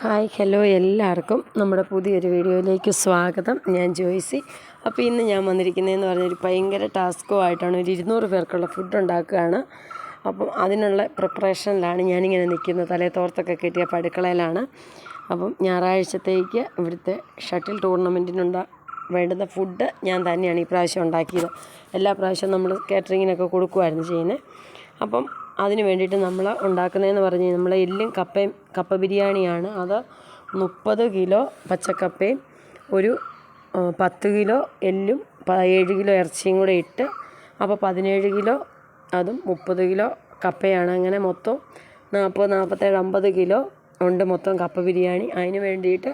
Hi hello എല്ലാവർക്കും. നമ്മുടെ പുതിയൊരു വീഡിയോയിലേക്ക് സ്വാഗതം. ഞാൻ ജോയ്സി. അപ്പോൾ ഇന്ന് ഞാൻ വന്നിരിക്കുന്നതെന്ന് പറഞ്ഞാൽ ഒരു ഭയങ്കര ടാസ്കോ ആയിട്ടാണ് ഒരു ഇരുന്നൂറ് പേർക്കുള്ള ഫുഡ് ഉണ്ടാക്കുകയാണ്. അപ്പം അതിനുള്ള പ്രിപ്പറേഷനിലാണ് ഞാനിങ്ങനെ നിൽക്കുന്നത്. തലേ തോർത്തൊക്കെ കിട്ടിയ പടുക്കളയിലാണ് അപ്പം ഞായറാഴ്ചത്തേക്ക് ഇവിടുത്തെ ഷട്ടിൽ ടൂർണമെന്റിനുണ്ട വേണ്ടുന്ന ഫുഡ് ഞാൻ തന്നെയാണ് ഈ പ്രാവശ്യം ഉണ്ടാക്കിയത്. എല്ലാ പ്രാവശ്യവും നമ്മൾ കാറ്ററിങ്ങിനൊക്കെ കൊടുക്കുമായിരുന്നു ചെയ്യുന്നത്. അപ്പം അതിന് വേണ്ടിയിട്ട് നമ്മൾ ഉണ്ടാക്കുന്നതെന്ന് പറഞ്ഞ് നമ്മൾ എല്ലും കപ്പയും കപ്പ ബിരിയാണിയാണ്. അത് മുപ്പത് കിലോ പച്ചക്കപ്പയും ഒരു പത്ത് കിലോ എല്ലും ഏഴ് കിലോ ഇറച്ചിയും കൂടെ ഇട്ട് അപ്പോൾ പതിനേഴ് കിലോ അതും മുപ്പത് കിലോ കപ്പയാണ്. അങ്ങനെ മൊത്തം നാൽപ്പത് നാൽപ്പത്തേഴ് അമ്പത് കിലോ ഉണ്ട് മൊത്തം കപ്പ ബിരിയാണി. അതിന് വേണ്ടിയിട്ട്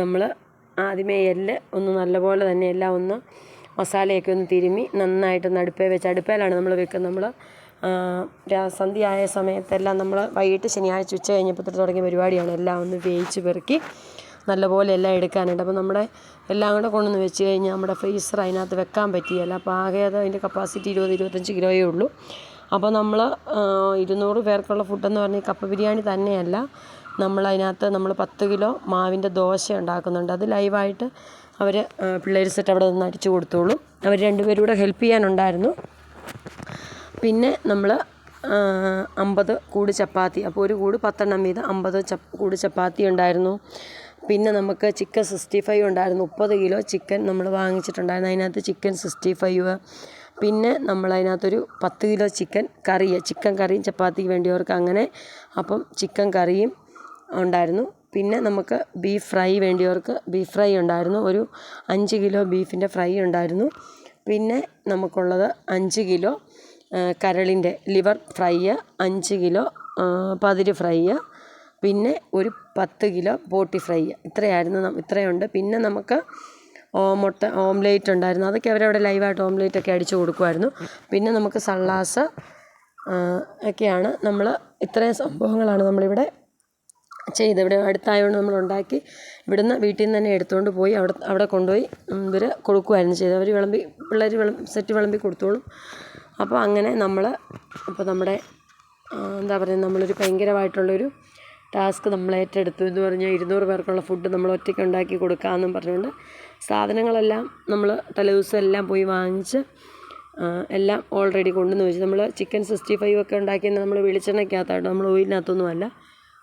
നമ്മൾ ആദ്യമേ എല്ല് ഒന്ന് നല്ലപോലെ തന്നെ എല്ലാം ഒന്ന് മസാലയൊക്കെ ഒന്ന് തിരുമ്മി നന്നായിട്ട് അടുപ്പേ വെച്ച് അടുപ്പേലാണ് നമ്മൾ വെക്കുന്നത്. നമ്മൾ സന്ധ്യ ആയ സമയത്തെല്ലാം നമ്മൾ വൈകിട്ട് ശനിയാഴ്ച ഉച്ച കഴിഞ്ഞപ്പോൾ തുടങ്ങിയ പരിപാടിയാണ്. എല്ലാം ഒന്ന് വേവിച്ച് പെറുക്കി നല്ലപോലെ എല്ലാം എടുക്കാനുണ്ട് അപ്പോൾ നമ്മുടെ എല്ലാം കൂടെ കൊണ്ടുവന്ന് വെച്ച് കഴിഞ്ഞാൽ നമ്മുടെ ഫ്രീസർ അതിനകത്ത് വെക്കാൻ പറ്റിയല്ല. അപ്പോൾ ആകെ അത് അതിന്റെ കപ്പാസിറ്റി ഇരുപത് ഇരുപത്തഞ്ച് കിലോയേ ഉള്ളൂ. അപ്പോൾ നമ്മൾ ഇരുന്നൂറ് പേർക്കുള്ള ഫുഡെന്ന് പറഞ്ഞാൽ കപ്പ ബിരിയാണി തന്നെയല്ല. നമ്മൾ അതിനകത്ത് നമ്മൾ പത്ത് കിലോ മാവിന്റെ ദോശ ഉണ്ടാക്കുന്നുണ്ട്. അത് ലൈവായിട്ട് അവർ പിള്ളേർ സെറ്റ് അവിടെ നിന്ന് അടിച്ചു കൊടുത്തോളും. അവർ രണ്ടുപേരും കൂടെ ഹെൽപ്പ് ചെയ്യാനുണ്ടായിരുന്നു. പിന്നെ നമ്മൾ അമ്പത് കൂട് ചപ്പാത്തി. അപ്പോൾ ഒരു കൂട് പത്തെണ്ണം വീതം അമ്പത് കൂട് ചപ്പാത്തി ഉണ്ടായിരുന്നു. പിന്നെ നമുക്ക് ചിക്കൻ സിക്സ്റ്റി ഫൈവ് ഉണ്ടായിരുന്നു. മുപ്പത് കിലോ ചിക്കൻ നമ്മൾ വാങ്ങിച്ചിട്ടുണ്ടായിരുന്നു. അതിനകത്ത് ചിക്കൻ സിക്സ്റ്റി ഫൈവ് പിന്നെ നമ്മൾ അതിനകത്തൊരു പത്ത് കിലോ ചിക്കൻ കറി ചിക്കൻ കറിയും ചപ്പാത്തിക്ക് വേണ്ടിയവർക്ക് അങ്ങനെ അപ്പം ചിക്കൻ കറിയും ഉണ്ടായിരുന്നു. പിന്നെ നമുക്ക് ബീഫ് ഫ്രൈ വേണ്ടിയവർക്ക് ബീഫ് ഫ്രൈ ഉണ്ടായിരുന്നു. ഒരു അഞ്ച് കിലോ ബീഫിന്റെ ഫ്രൈ ഉണ്ടായിരുന്നു. പിന്നെ നമുക്കുള്ളത് അഞ്ച് കിലോ കരളിന്റെ ലിവർ ഫ്രൈ അഞ്ച് കിലോ പതിര് ഫ്രൈ പിന്നെ ഒരു പത്ത് കിലോ ബോട്ടി ഫ്രൈ ഇത്രയായിരുന്നു ഇത്രയുണ്ട്. പിന്നെ നമുക്ക് മുട്ട ഓംലേറ്റ് ഉണ്ടായിരുന്നു. അതൊക്കെ അവരവിടെ ലൈവായിട്ട് ഓംലേറ്റ് ഒക്കെ അടിച്ചു കൊടുക്കുമായിരുന്നു. പിന്നെ നമുക്ക് സള്ളാസ് ഒക്കെയാണ് നമ്മൾ ഇത്രയും സംഭവങ്ങളാണ് നമ്മളിവിടെ ചെയ്ത് ഇവിടെ അടുത്തായതുകൊണ്ട് നമ്മൾ ഉണ്ടാക്കി ഇവിടുന്ന് വീട്ടിൽ നിന്ന് തന്നെ എടുത്തുകൊണ്ട് പോയി അവിടെ അവിടെ കൊണ്ടുപോയി ഇവർ കൊടുക്കുമായിരുന്നു ചെയ്തത്. അവർ വിളമ്പി പിള്ളേർ വിളം സെറ്റ് വിളമ്പി കൊടുത്തോളും. അപ്പോൾ അങ്ങനെ നമ്മൾ അപ്പോൾ നമ്മുടെ എന്താ പറയുക നമ്മളൊരു ഭയങ്കരമായിട്ടുള്ളൊരു ടാസ്ക് നമ്മൾ ഏറ്റെടുത്തു എന്ന് പറഞ്ഞാൽ ഇരുന്നൂറ് പേർക്കുള്ള ഫുഡ് നമ്മൾ ഒറ്റയ്ക്ക് ഉണ്ടാക്കി കൊടുക്കാമെന്നും പറഞ്ഞുകൊണ്ട് സാധനങ്ങളെല്ലാം നമ്മൾ തലേദിവസം എല്ലാം പോയി വാങ്ങിച്ച് എല്ലാം ഓൾറെഡി കൊണ്ടുവന്ന് വെച്ച്. നമ്മൾ ചിക്കൻ സിക്സ്റ്റി ഫൈവ് ഒക്കെ ഉണ്ടാക്കിയെന്ന് നമ്മൾ വെളിച്ചെണ്ണയ്ക്കകത്തായിട്ട് നമ്മൾ ഓയിലിനകത്തൊന്നുമല്ല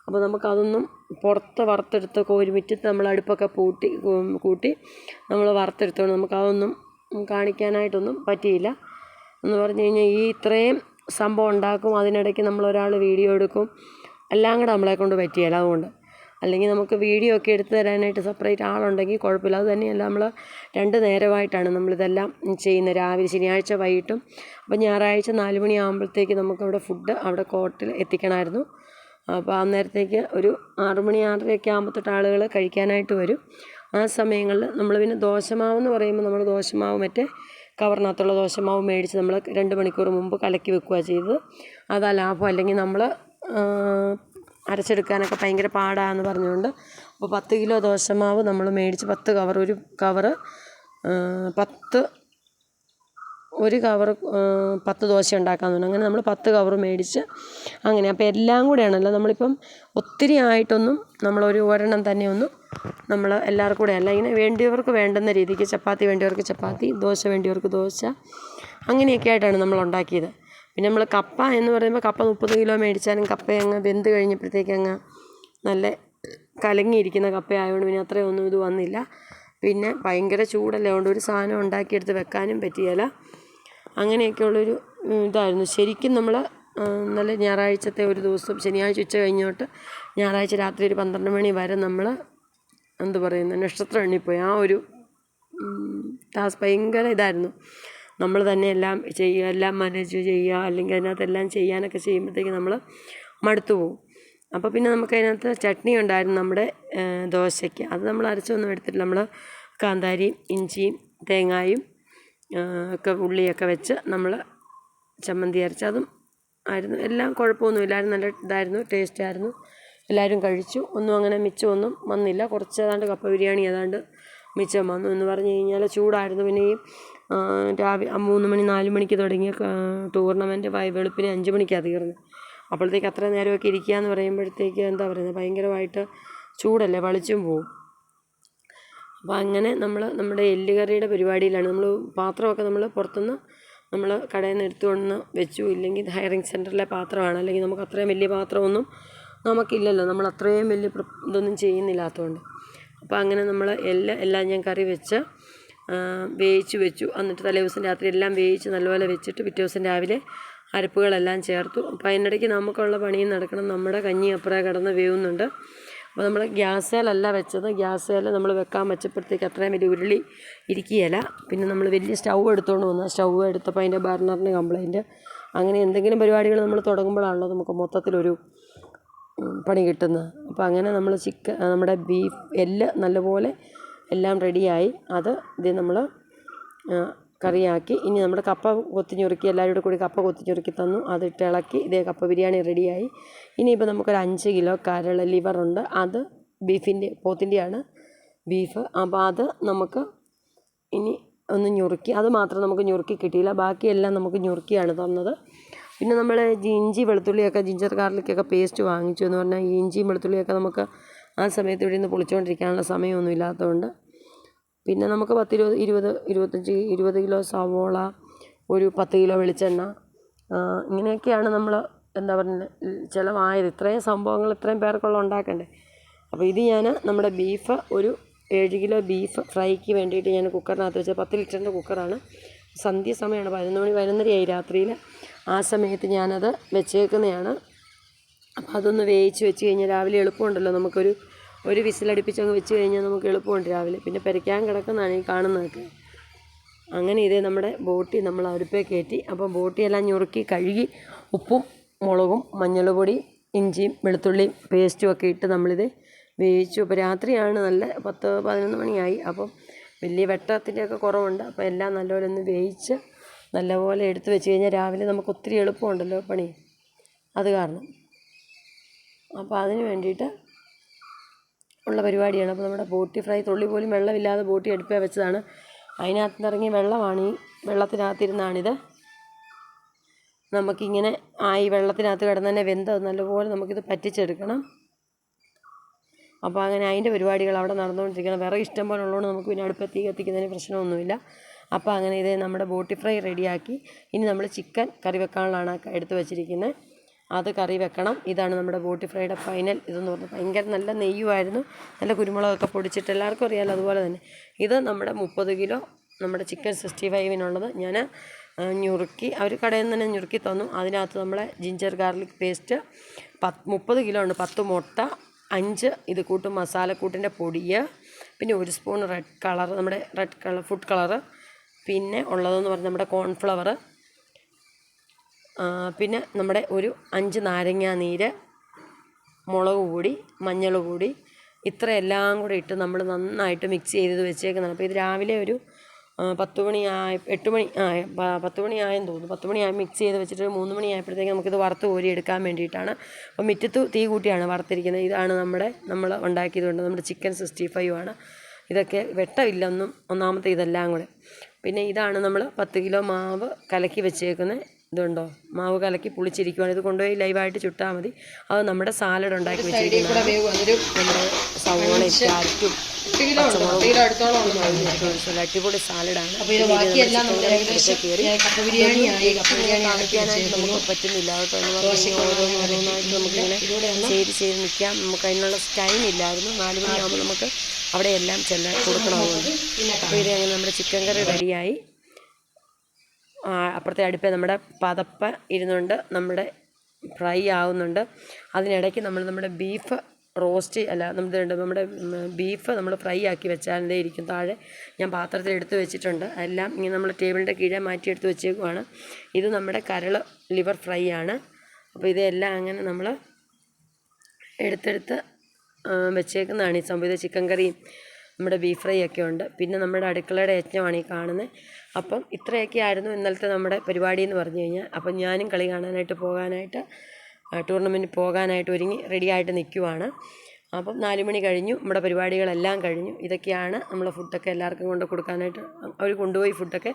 അപ്പോൾ നമുക്കതൊന്നും പുറത്ത് വറുത്തെടുത്തൊക്കെ ഒരു മുറ്റത്ത് നമ്മൾ അടുപ്പൊക്കെ പൂട്ടി കൂട്ടി നമ്മൾ വറുത്തെടുത്തോണ്ട് നമുക്കതൊന്നും കാണിക്കാനായിട്ടൊന്നും പറ്റിയില്ല. എന്ന് പറഞ്ഞു കഴിഞ്ഞാൽ ഈ ഇത്രയും സംഭവം ഉണ്ടാക്കും അതിനിടയ്ക്ക് നമ്മളൊരാൾ വീഡിയോ എടുക്കും. എല്ലാം കൂടെ നമ്മളെ കൊണ്ട് പറ്റിയല്ല അതുകൊണ്ട്. അല്ലെങ്കിൽ നമുക്ക് വീഡിയോ ഒക്കെ എടുത്ത് തരാനായിട്ട് സെപ്പറേറ്റ് ആളുണ്ടെങ്കിൽ കുഴപ്പമില്ല. അത് തന്നെയല്ല നമ്മൾ രണ്ട് നേരമായിട്ടാണ് നമ്മളിതെല്ലാം ചെയ്യുന്നത്. രാവിലെ ശനിയാഴ്ച വൈകിട്ടും അപ്പോൾ ഞായറാഴ്ച നാല് മണിയാകുമ്പോഴത്തേക്ക് നമുക്കവിടെ ഫുഡ് അവിടെ കോട്ടിൽ എത്തിക്കണമായിരുന്നു. അപ്പോൾ അന്നേരത്തേക്ക് ഒരു ആറു മണി ആറരയൊക്കെ ആകുമ്പോൾ തൊട്ട് ആളുകൾ കഴിക്കാനായിട്ട് വരും. ആ സമയങ്ങളിൽ നമ്മൾ പിന്നെ ദോശമാവെന്ന് പറയുമ്പോൾ നമ്മൾ ദോശമാവ് മറ്റേ കവറിനകത്തുള്ള ദോശമാവ് മേടിച്ച് നമ്മൾ രണ്ട് മണിക്കൂർ മുമ്പ് കലക്കി വെക്കുകയാണ് ചെയ്തത്. അതാ ലാഭം അല്ലെങ്കിൽ നമ്മൾ അരച്ചെടുക്കാനൊക്കെ ഭയങ്കര പാടാന്ന് പറഞ്ഞുകൊണ്ട് അപ്പോൾ പത്ത് കിലോ ദോശമാവ് നമ്മൾ മേടിച്ച് പത്ത് കവർ ഒരു കവറ് പത്ത് ഒരു കവർ പത്ത് ദോശ ഉണ്ടാക്കാൻ പറഞ്ഞു അങ്ങനെ നമ്മൾ പത്ത് കവർ മേടിച്ച് അങ്ങനെ. അപ്പോൾ എല്ലാം കൂടെയാണല്ലോ നമ്മളിപ്പം ഒത്തിരി ആയിട്ടൊന്നും നമ്മളൊരു ഒരെണ്ണം തന്നെ ഒന്നും നമ്മൾ എല്ലാവർക്കും കൂടെ അല്ല ഇങ്ങനെ വേണ്ടിയവർക്ക് വേണ്ടുന്ന രീതിക്ക് ചപ്പാത്തി വേണ്ടിയവർക്ക് ചപ്പാത്തി ദോശ വേണ്ടിയവർക്ക് ദോശ അങ്ങനെയൊക്കെ ആയിട്ടാണ് നമ്മൾ ഉണ്ടാക്കിയത്. പിന്നെ നമ്മൾ കപ്പ എന്ന് പറയുമ്പോൾ കപ്പ മുപ്പത് കിലോ മേടിച്ചാലും കപ്പ അങ്ങ് വെന്ത് കഴിഞ്ഞപ്പോഴത്തേക്ക് അങ്ങ് നല്ല കലങ്ങിയിരിക്കുന്ന കപ്പ ആയതുകൊണ്ട് പിന്നെ അത്രയൊന്നും ഇത് വന്നില്ല. പിന്നെ ഭയങ്കര ചൂടല്ലേ അതുകൊണ്ട് ഒരു സാധനം ഉണ്ടാക്കിയെടുത്ത് വെക്കാനും പറ്റിയല്ല അങ്ങനെയൊക്കെയുള്ളൊരു ഇതായിരുന്നു. ശരിക്കും നമ്മൾ നല്ല ഞായറാഴ്ചത്തെ ഒരു ദിവസം ശനിയാഴ്ച ഉച്ച കഴിഞ്ഞോട്ട് ഞായറാഴ്ച രാത്രി ഒരു പന്ത്രണ്ട് മണി വരെ നമ്മൾ എന്ത് പറയുന്നു നക്ഷത്രം എണ്ണിപ്പോയി ആ ഒരു ടാസ്ക് ഭയങ്കര ഇതായിരുന്നു. നമ്മൾ തന്നെ എല്ലാം ചെയ്യുക എല്ലാം മാനേജ് ചെയ്യുക അല്ലെങ്കിൽ അതിനകത്തെല്ലാം ചെയ്യാനൊക്കെ ചെയ്യുമ്പോഴത്തേക്ക് നമ്മൾ മടുത്തു പോകും അപ്പോൾ പിന്നെ നമുക്ക് അതിനകത്ത് ചട്നി ഉണ്ടായിരുന്നു നമ്മുടെ ദോശയ്ക്ക്. അത് നമ്മൾ അരച്ചൊന്നും എടുത്തിട്ടില്ല നമ്മൾ കാന്താരിയും ഇഞ്ചിയും തേങ്ങായും ഒക്കെ ഉള്ളിയൊക്കെ വെച്ച് നമ്മൾ ചമ്മന്തി അരച്ച് അതും ആയിരുന്നു. എല്ലാം കുഴപ്പമൊന്നുമില്ലായിരുന്നു നല്ല ഇതായിരുന്നു ടേസ്റ്റ് ആയിരുന്നു. എല്ലാവരും കഴിച്ചു. ഒന്നും അങ്ങനെ മിച്ചമൊന്നും വന്നില്ല. കുറച്ച് ഏതാണ്ട് കപ്പ ബിരിയാണി ഏതാണ്ട് മിച്ചം വന്നു എന്ന് പറഞ്ഞു കഴിഞ്ഞാൽ ചൂടായിരുന്നു. പിന്നെ ഈ രാവിലെ മൂന്ന് മണി നാല് മണിക്ക് തുടങ്ങിയ ടൂർണമെന്റ് വെളുപ്പിന് അഞ്ച് മണിക്കാണ് തീർന്നത് അപ്പോഴത്തേക്ക് അത്ര നേരമൊക്കെ ഇരിക്കുക എന്ന് പറയുമ്പോഴത്തേക്ക് എന്താ പറയുന്നത് ഭയങ്കരമായിട്ട് ചൂടല്ലേ? വളിച്ചും പോവും. അപ്പോൾ അങ്ങനെ നമ്മൾ നമ്മുടെ എല്ലുകറിയുടെ പരിപാടിയിലാണ്. നമ്മൾ പാത്രമൊക്കെ നമ്മൾ പുറത്തുനിന്ന് നമ്മൾ കടയിൽ നിന്ന് എടുത്തുകൊണ്ട് വെച്ചു. ഇല്ലെങ്കിൽ ഹയറിംഗ് സെന്ററിലെ പാത്രമാണ്. അല്ലെങ്കിൽ നമുക്ക് അത്രയും വലിയ പാത്രമൊന്നും നമുക്കില്ലല്ലോ. നമ്മൾ അത്രയും വലിയ ഇതൊന്നും ചെയ്യുന്നില്ലാത്തതുകൊണ്ട്. അപ്പോൾ അങ്ങനെ നമ്മൾ എല്ലാം എല്ലാം ഞാൻ കറി വെച്ച് വേവിച്ച് വെച്ചു. എന്നിട്ട് തലേ ദിവസം രാത്രി എല്ലാം വേവിച്ച് നല്ലപോലെ വെച്ചിട്ട് പിറ്റേ ദിവസം രാവിലെ അരപ്പുകളെല്ലാം ചേർത്തു. അപ്പോൾ അതിനിടയ്ക്ക് നമുക്കുള്ള പണിയും നടക്കണം. നമ്മുടെ കഞ്ഞി അപ്പുറം കിടന്ന് വേവുന്നുണ്ട്. അപ്പോൾ നമ്മൾ ഗ്യാസേലല്ല വെച്ചത്. ഗ്യാസേൽ നമ്മൾ വെക്കാൻ വെച്ചപ്പോഴത്തേക്ക് അത്രയും വലിയ ഉരുളി ഇരിക്കുകയില്ല. പിന്നെ നമ്മൾ വലിയ സ്റ്റൗ എടുത്തുകൊണ്ട് വന്നു. സ്റ്റൗ എടുത്തപ്പോൾ അതിന്റെ ബർണറിന് കംപ്ലൈന്റ് അങ്ങനെ എന്തെങ്കിലും പരിപാടികൾ നമ്മൾ തുടങ്ങുമ്പോഴാണല്ലോ നമുക്ക് മൊത്തത്തിലൊരു പണി കിട്ടുന്നത്. അപ്പോൾ അങ്ങനെ നമ്മൾ ചിക്കൻ നമ്മുടെ ബീഫ് എല്ല് നല്ലപോലെ എല്ലാം റെഡിയായി അത് ഇത് നമ്മൾ കറിയാക്കി. ഇനി നമ്മുടെ കപ്പ കൊത്തിഞ്ഞുറുക്കി എല്ലാവരും കൂടെ കപ്പ കൊത്തിഞ്ഞുറുക്കി തന്നു. അതിട്ട് ഇളക്കി. ഇതേ കപ്പ ബിരിയാണി റെഡിയായി. ഇനിയിപ്പോൾ നമുക്കൊരു അഞ്ച് കിലോ കരൾ ലിവറുണ്ട്. അത് ബീഫിന്റെ പോത്തിന്റെയാണ് ബീഫ്. അപ്പോൾ അത് നമുക്ക് ഇനി ഒന്ന് ഞുറുക്കി. അത് മാത്രം നമുക്ക് ഞുറുക്കി കിട്ടിയില്ല. ബാക്കിയെല്ലാം നമുക്ക് ഞുറുക്കിയാണ് തന്നത്. പിന്നെ നമ്മൾ ഇഞ്ചി വെളുത്തുള്ളിയൊക്കെ ജിഞ്ചർ ഗാർലിക്കൊക്കെ പേസ്റ്റ് വാങ്ങിച്ചു എന്ന് പറഞ്ഞാൽ ഈ ഇഞ്ചിയും വെളുത്തുള്ളിയൊക്കെ നമുക്ക് ആ സമയത്ത് ഇവിടെ നിന്ന് പൊളിച്ചുകൊണ്ടിരിക്കാനുള്ള സമയമൊന്നും ഇല്ലാത്തതുകൊണ്ട് പിന്നെ നമുക്ക് പത്തിരുപത് ഇരുപത് ഇരുപത്തഞ്ച് ഇരുപത് കിലോ സവോള ഒരു പത്ത് കിലോ വെളിച്ചെണ്ണ ഇങ്ങനെയൊക്കെയാണ് നമ്മൾ എന്താ പറയുന്നത് ചിലവായത്. ഇത്രയും സംഭവങ്ങൾ ഇത്രയും പേർക്കുള്ള ഉണ്ടാക്കണ്ടേ. അപ്പോൾ ഇത് ഞാൻ നമ്മുടെ ബീഫ് ഒരു ഏഴ് കിലോ ബീഫ് ഫ്രൈക്ക് വേണ്ടിയിട്ട് ഞാൻ കുക്കറിനകത്ത് വെച്ചത്. പത്ത് ലിറ്ററിന്റെ കുക്കറാണ് സന്ധ്യ സമയമാണ് പതിനൊന്ന് മണി പതിനൊന്നരയായി രാത്രിയിൽ ആ സമയത്ത് ഞാനത് വെച്ചേക്കുന്നതാണ്. അപ്പോൾ അതൊന്ന് വേവിച്ച് വെച്ച് കഴിഞ്ഞാൽ രാവിലെ എളുപ്പമുണ്ടല്ലോ നമുക്കൊരു ഒരു വിസിലടുപ്പിച്ച് അങ്ങ് വെച്ച് കഴിഞ്ഞാൽ നമുക്ക് എളുപ്പമുണ്ട് രാവിലെ. പിന്നെ പെരയ്ക്കാൻ കിടക്കുന്നതാണ് ഈ കാണുന്നതൊക്കെ. അങ്ങനെ ഇതേ നമ്മുടെ ബോട്ടി നമ്മൾ അടുപ്പേ കയറ്റി. അപ്പോൾ ബോട്ടിയെല്ലാം ഞുറുക്കി കഴുകി ഉപ്പും മുളകും മഞ്ഞൾപ്പൊടി ഇഞ്ചിയും വെളുത്തുള്ളിയും പേസ്റ്റും ഒക്കെ ഇട്ട് നമ്മളിത് വേവിച്ചു. അപ്പോൾ രാത്രിയാണ് നല്ല പത്ത് പതിനൊന്ന് മണിയായി. അപ്പം വലിയ വെട്ടത്തിന്റെയൊക്കെ കുറവുണ്ട്. അപ്പോൾ എല്ലാം നല്ലപോലെ ഒന്ന് വേവിച്ച് നല്ലപോലെ എടുത്തു വെച്ച് കഴിഞ്ഞാൽ രാവിലെ നമുക്ക് ഒത്തിരി എളുപ്പമുണ്ടല്ലോ പണി. അത് കാരണം. അപ്പോൾ അതിന് വേണ്ടിയിട്ട് ഉള്ള പരിപാടിയാണ്. അപ്പോൾ നമ്മുടെ ബോട്ടി ഫ്രൈ തുള്ളി പോലും വെള്ളമില്ലാതെ ബോട്ടി അടുപ്പേ വെച്ചതാണ്. അതിനകത്ത് നിന്ന് ഇറങ്ങിയ വെള്ളമാണ്. ഈ വെള്ളത്തിനകത്തിരുന്നാണിത്. നമുക്കിങ്ങനെ ആ ഈ വെള്ളത്തിനകത്ത് കിടന്ന് തന്നെ വെന്തത് നല്ലപോലെ നമുക്കിത് പറ്റിച്ചെടുക്കണം. അപ്പോൾ അങ്ങനെ അതിന്റെ പരിപാടികൾ അവിടെ നടന്നുകൊണ്ടിരിക്കണം വിറക് ഇഷ്ടം പോലെ ഉള്ളതുകൊണ്ട് നമുക്ക് പിന്നെ അടുപ്പത്ത് കത്തിക്കുന്നതിന് പ്രശ്നമൊന്നുമില്ല. അപ്പോൾ അങ്ങനെ ഇത് നമ്മുടെ ബോട്ടി ഫ്രൈ റെഡിയാക്കി. ഇനി നമ്മൾ ചിക്കൻ കറി വെക്കാനുള്ളതാണ് എടുത്ത് വെച്ചിരിക്കുന്നത്. അത് കറി വെക്കണം. ഇതാണ് നമ്മുടെ ബോട്ടി ഫ്രൈയുടെ ഫൈനൽ. ഇതെന്ന് പറഞ്ഞാൽ ഭയങ്കര നല്ല നെയ്യുമായിരുന്നു. നല്ല കുരുമുളകൊക്കെ പൊടിച്ചിട്ട് എല്ലാവർക്കും അറിയാമല്ലോ അതുപോലെ തന്നെ. ഇത് നമ്മുടെ മുപ്പത് കിലോ നമ്മുടെ ചിക്കൻ സിക്സ്റ്റി ഫൈവിനുള്ളത്. ഞാൻ ഞുറുക്കി അവർ കടയിൽ നിന്ന് തന്നെ ഞുറുക്കി തന്നു. അതിനകത്ത് നമ്മളെ ജിഞ്ചർ ഗാർലിക് പേസ്റ്റ് പത്ത് മുപ്പത് കിലോ ഉണ്ട് പത്ത് മുട്ട അഞ്ച് ഇത് കൂട്ടും മസാലക്കൂട്ടിന്റെ പൊടി പിന്നെ ഒരു സ്പൂൺ റെഡ് കളർ നമ്മുടെ റെഡ് കളർ ഫുഡ് കളർ പിന്നെ ഉള്ളതെന്ന് പറഞ്ഞാൽ നമ്മുടെ കോൺഫ്ലവർ പിന്നെ നമ്മുടെ ഒരു അഞ്ച് നാരങ്ങാ നീര് മുളക് പൊടി മഞ്ഞൾ പൊടി ഇത്രയെല്ലാം കൂടി ഇട്ട് നമ്മൾ നന്നായിട്ട് മിക്സ് ചെയ്ത് വെച്ചേക്കുന്നതാണ്. അപ്പോൾ ഇത് രാവിലെ ഒരു പത്ത് മണി മണിയായ എട്ട് മണി ആ പത്ത് മണിയായെന്ന് തോന്നുന്നു. പത്ത് മണിയായി മിക്സ് ചെയ്ത് വെച്ചിട്ട് ഒരു മൂന്ന് മണിയായപ്പോഴത്തേക്ക് നമുക്കിത് വറുത്ത് കോരി എടുക്കാൻ വേണ്ടിയിട്ടാണ്. അപ്പോൾ മിറ്റത്ത് തീ കൂട്ടിയാണ് വറുത്തിരിക്കുന്നത്. ഇതാണ് നമ്മുടെ നമ്മൾ ഉണ്ടാക്കിയതുകൊണ്ട് നമ്മുടെ ചിക്കൻ സിക്സ്റ്റി ഫൈവ് ആണ്. ഇതൊക്കെ വെട്ടമില്ലെന്നും ഒന്നാമത്തെ ഇതെല്ലാം കൂടെ. പിന്നെ ഇതാണ് നമ്മൾ പത്ത് കിലോ മാവ് കലക്കി വെച്ചേക്കുന്നത് ഇതുണ്ടോ? മാവ് കലക്കി പുളിച്ചിരിക്കുവാണ്. ഇത് കൊണ്ടുപോയി ലൈവായിട്ട് ചുട്ടാൽ മതി. അത് നമ്മുടെ സാലഡ് ഉണ്ടാക്കി വെച്ചിരിക്കുന്നത് അടിപൊളി സാലഡാണ് നമുക്ക് പറ്റുന്നില്ല നമുക്കിങ്ങനെ ചെയ്ത് ചെയ്ത് നിൽക്കാം. നമുക്ക് അതിനുള്ള ടൈം ഇല്ലായിരുന്നു. നാല് മണിയാകുമ്പോൾ നമുക്ക് അവിടെ എല്ലാം ചെല്ലാൻ കൊടുക്കണമെന്ന് അപ്പോൾ ഇത് അങ്ങനെ നമ്മുടെ ചിക്കൻ കറി റെഡിയായി അപ്പുറത്തെ അടുപ്പേ നമ്മുടെ പതപ്പ് ഇരുന്നുണ്ട് നമ്മുടെ ഫ്രൈ ആവുന്നുണ്ട്. അതിനിടയ്ക്ക് നമ്മൾ നമ്മുടെ ബീഫ് റോസ്റ്റ് അല്ല നമ്മുടെ നമ്മുടെ ബീഫ് നമ്മൾ ഫ്രൈ ആക്കി വെച്ചാലേ ഇരിക്കും. താഴെ ഞാൻ പാത്രത്തിൽ എടുത്ത് വെച്ചിട്ടുണ്ട്. എല്ലാം ഇങ്ങനെ നമ്മൾ ടേബിളിന്റെ കീഴെ മാറ്റി എടുത്ത് വെച്ചേക്കുവാണ്. ഇത് നമ്മുടെ കരൾ ലിവർ ഫ്രൈ ആണ്. അപ്പോൾ ഇതെല്ലാം അങ്ങനെ നമ്മൾ എടുത്തെടുത്ത് വെച്ചേക്കുന്നതാണ് ഈ സംഭവം. ചിക്കൻ കറിയും നമ്മുടെ ബീഫ് ഫ്രൈ ഒക്കെ ഉണ്ട്. പിന്നെ നമ്മുടെ അടുക്കളയുടെ യജ്ഞമാണ് ഈ കാണുന്നത് അപ്പം ഇത്രയൊക്കെ ആയിരുന്നു ഇന്നലത്തെ നമ്മുടെ പരിപാടി എന്ന് പറഞ്ഞു കഴിഞ്ഞാൽ. അപ്പം ഞാനും കളി കാണാനായിട്ട് പോകാനായിട്ട് ടൂർണമെന്റ് പോകാനായിട്ട് ഒരുങ്ങി റെഡിയായിട്ട് നിൽക്കുവാണ്. അപ്പം നാല് മണി കഴിഞ്ഞു. നമ്മുടെ പരിപാടികളെല്ലാം കഴിഞ്ഞു. ഇതൊക്കെയാണ് നമ്മളെ ഫുഡൊക്കെ എല്ലാവർക്കും കൊണ്ട് കൊടുക്കാനായിട്ട് അവർ കൊണ്ടുപോയി ഫുഡൊക്കെ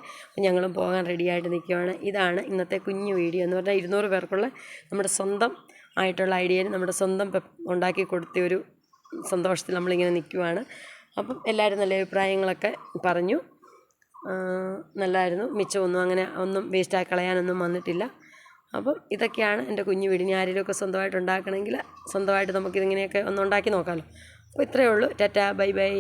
ഞങ്ങളും പോകാൻ റെഡിയായിട്ട് നിൽക്കുവാണ്. ഇതാണ് ഇന്നത്തെ കുഞ്ഞു വീഡിയോ എന്ന് പറഞ്ഞാൽ ഇരുന്നൂറ് പേർക്കുള്ള നമ്മുടെ സ്വന്തം ആയിട്ടുള്ള ഐഡിയയിൽ നമ്മുടെ സ്വന്തം ഉണ്ടാക്കി കൊടുത്ത ഒരു സന്തോഷത്തിൽ നമ്മളിങ്ങനെ നിൽക്കുവാണ്. അപ്പം എല്ലാവരും നല്ല അഭിപ്രായങ്ങളൊക്കെ പറഞ്ഞു. നല്ലതായിരുന്നു മിച്ചമൊന്നും അങ്ങനെ ഒന്നും വേസ്റ്റാക്കി കളയാനൊന്നും വന്നിട്ടില്ല. അപ്പം ഇതൊക്കെയാണ് എന്റെ കുഞ്ഞു വീട് ഇനി ആരെങ്കിലുമൊക്കെ സ്വന്തമായിട്ട് ഉണ്ടാക്കണമെങ്കിൽ സ്വന്തമായിട്ട് നമുക്കിതിങ്ങനെയൊക്കെ ഒന്ന് ഉണ്ടാക്കി നോക്കാമല്ലോ അപ്പോൾ ഇത്രയേ ഉള്ളൂ. ടാറ്റാ. Bye bye.